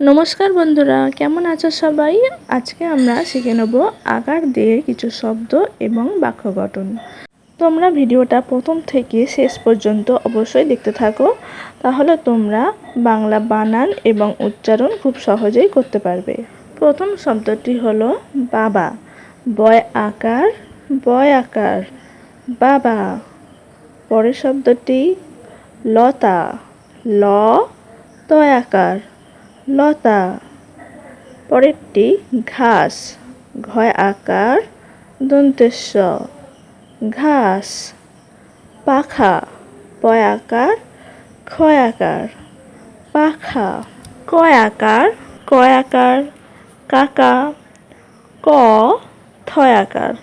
নমস্কার বন্ধুরা, কেমন আছো সবাই? আজকে আমরা শিখে নেব আকার দিয়ে কিছু শব্দ এবং বাক্য গঠন। তোমরা ভিডিওটা প্রথম থেকে শেষ পর্যন্ত অবশ্যই দেখতে থাকো, তাহলে তোমরা বাংলা বানান এবং উচ্চারণ খুব সহজেই করতে পারবে। প্রথম শব্দটি হলো, বাবা। বয় আকার বয় আকার। বাবা। পরের শব্দটি, লতা। ল, তয় আকার। লতা। পরেরটি ঘাস, ঘয় আকার দন্তেশ্ব ঘাস, পাখা, পয় আকার, ক্ষয় আকার। পাখা, কয় আকার কয় আকার। কাকা, ক, থয় আকার।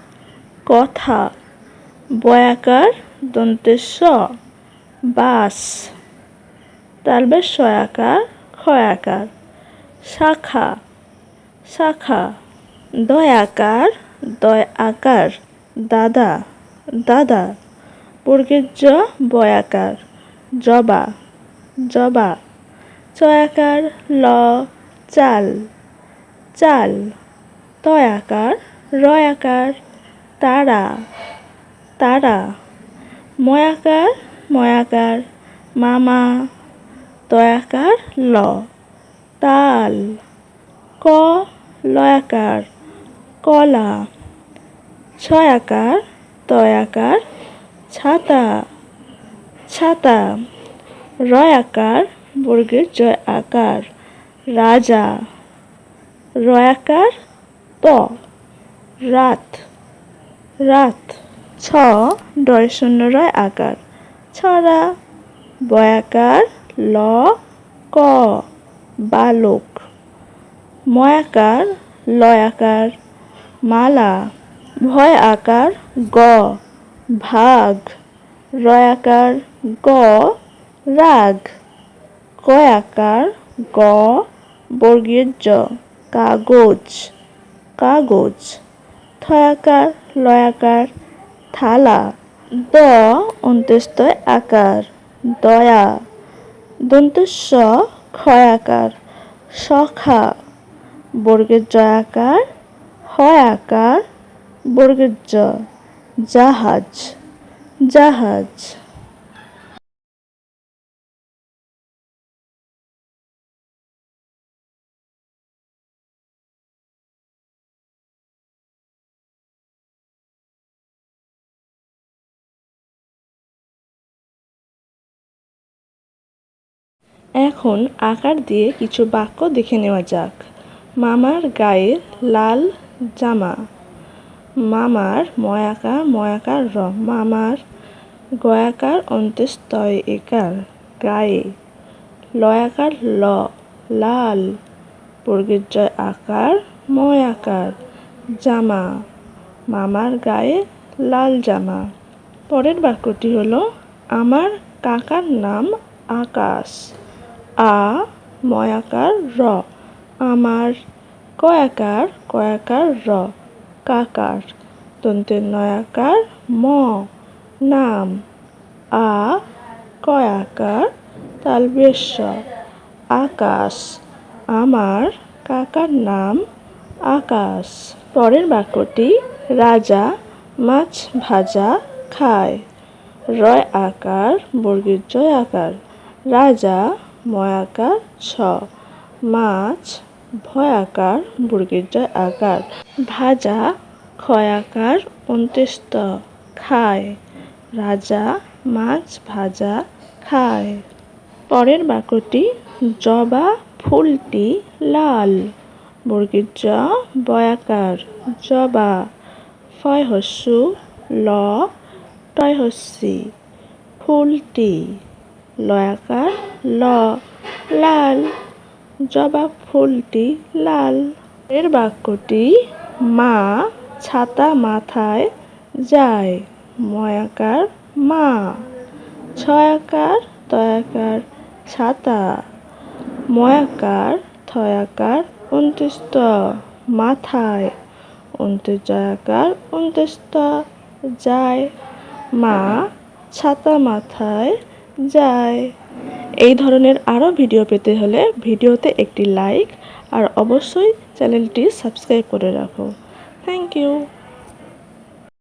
কথা বয়াকার দন্তেশ্ব বাস তালবের সয়াকার ক্ষয়াকার, শাখা শাখা দয় আকার দয় আকার দাদা দাদা বর্গের জ বয়াকার, জবা জবা, চয়াকার, ল, চাল চাল, তয়াকার, রয়াকার, তারা তারা, ময়াকার ময়াকার, মামা তয়াকার ল। তাল। ক, লয়াকার। কলা। ছয়াকার তয়াকার ছাতা। ছাতা। রয়াকার, বর্গের জয় আকার। রাজা। রয়াকার, ত। রাত। রাত। ছ ডয় শূন্য রয় আকার। ছড়া। বয়াকার ল, ক, বালক, ময়াকার, লয়াকার, মালা ভয় আকার গ, ভাগ, রয়াকার, গ, রাগ, কয়াকার, গ বর্গীয় কাগজ কাগজ, থয়াকার, লয়াকার, থালা, দ অন্ত্যেস্তয় আকার, দয়া দন্তস্ব ক্ষয়াকার সখা বর্গের জয়াকার হয় আকার বর্গের জ জাহাজ জাহাজ। এখন আকার দিয়ে কিছু বাক্য দেখে নেওয়া যাক। মামার গায়ে লাল জামা। মামার ময়াকার ময়াকার র। মামার গয়াকার অন্ত্যস্তয় একার গায়ে। লয়াকার ল, লাল। বর্গের জয় আকার, ময়াকার জামা। মামার গায়ে লাল জামা। পরের বাক্যটি হলো, আমার কাকার নাম আকাশ। আ, ময়াকার, র। আমার, কয়াকার কয়াকার, র। কাকার দন্তের নয়াকার, ম। নাম, আ, কয়াকার তালবেশ আকাশ, আমার, কাকার নাম, আকাশ। পরের বাক্যটি, রাজা, মাছ ভাজা, খায়। রয় আকার, বর্গীর জয় আকার। রাজা ময়াকার ছ মাছ, ভয়াকার বর্গের জয় আকার। ভাজা, ক্ষয়াকার অন্ত্যেস্ত খায়। রাজা, মাছ ভাজা, খায়। পরের বাক্যটি, জবা ফুলটি লাল। বর্গের জ বয়াকার, জবা। ফয় হস্যু ল টয় হস্যি ফুলটি লয়াকার ল, লাল জবা ফুলটি লাল। এর বাক্যটি মা ছাতা মাথায় যায়, ময়াকার মা। ছয়াকার, তয়াকার ছাতা। ময়াকার, থয়াকার অন্ত্যস্ত, মাথায়। অন্ত্যজয়াকার অন্ত্যস্ত, যায়। মা ছাতা মাথায় যায়। এই ধরনের আরও ভিডিও পেতে হলে ভিডিওতে একটি লাইক আর অবশ্যই চ্যানেলটি সাবস্ক্রাইব করে রাখো। Thank you.